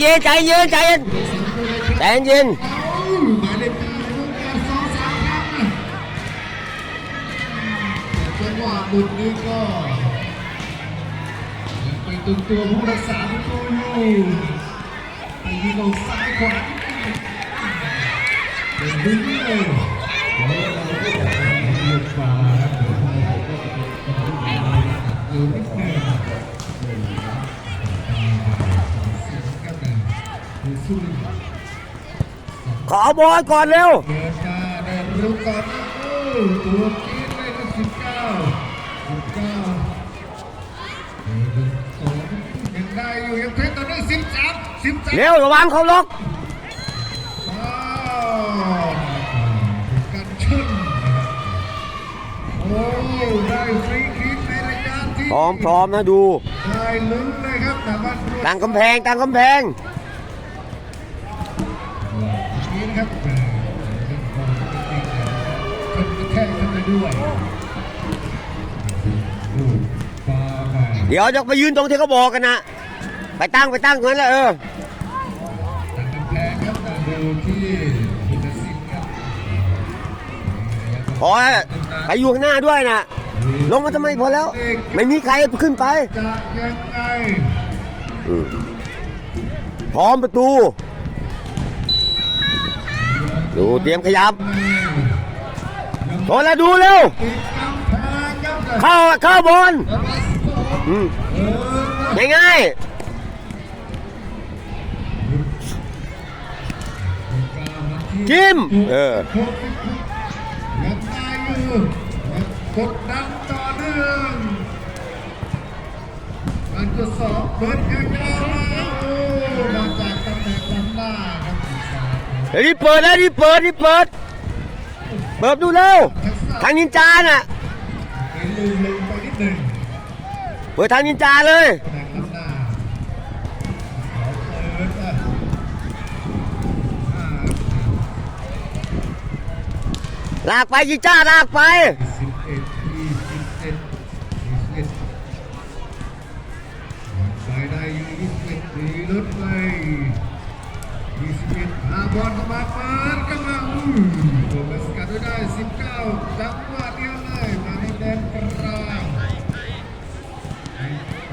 เย็นใจเย็นใจเย็นใจเย็นหมายเลขสี่ลูกแก้วสองสามครับจังหวะบุดนี้ก็ยังไปตึงตัวผู้รักษาประตูอยู่ไปยิงลงซ้ายขวาเป็นดึงเลย ขอบอลก่อนเร็วเดินมาเดินรุกก่อนโอ้ตัวกีดเลยก็สิบเก้าสิบเก้าเดินต่อยังได้อยู่ยังเพชรต่อด้วยสิบสามสิบสามเร็วระวังเขาล็อกว้าวกันชนโอ้ได้ฟรีคิกในรายการที่พร้อมพร้อมนะดูได้ลุ้นเลยครับแต่ว่าตั้งกำแพงตั้งกำแพง นี้นะครับเออเป็นบอลจริงๆชนกระแทกเข้าไปด้วยลูกฟาไปเดี๋ยวจะไปยืนตรงที่เขาบอกกันนะไปตั้งไปตั้งตรงนั้นแหละเออตั้งกำแพงครับแต่ดูที่พิทสินครับพอแล้วไปอยู่ข้างหน้าด้วยนะลงมาทำไมพอแล้ว ไม่มีใครขึ้นไปจะยังไงอืมพร้อมประตู ดูเตรียมขยับโทรแล้วดูเร็ว เข้าเข้าบอลงอืมเออง่ายจิ้มเออกดดันต่อเนื่องการทดสอบเปิดยังไงมาโอ้ รีบเปิดแล้วรีบเปิดรีบเปิด เปิดดูเร็วทางนินจาน่ะเปิดทางนินจาเลยลากไปจิจ้าลากไปสิบเอ็ดยี่สิบเอ็ดยี่สิบเอ็ดไป 21ลาบอลเข้ามาปาดกังตัวเป็สกัดไว้ได้ 19 จังหวะดียวเลยมาให้แนกลางไป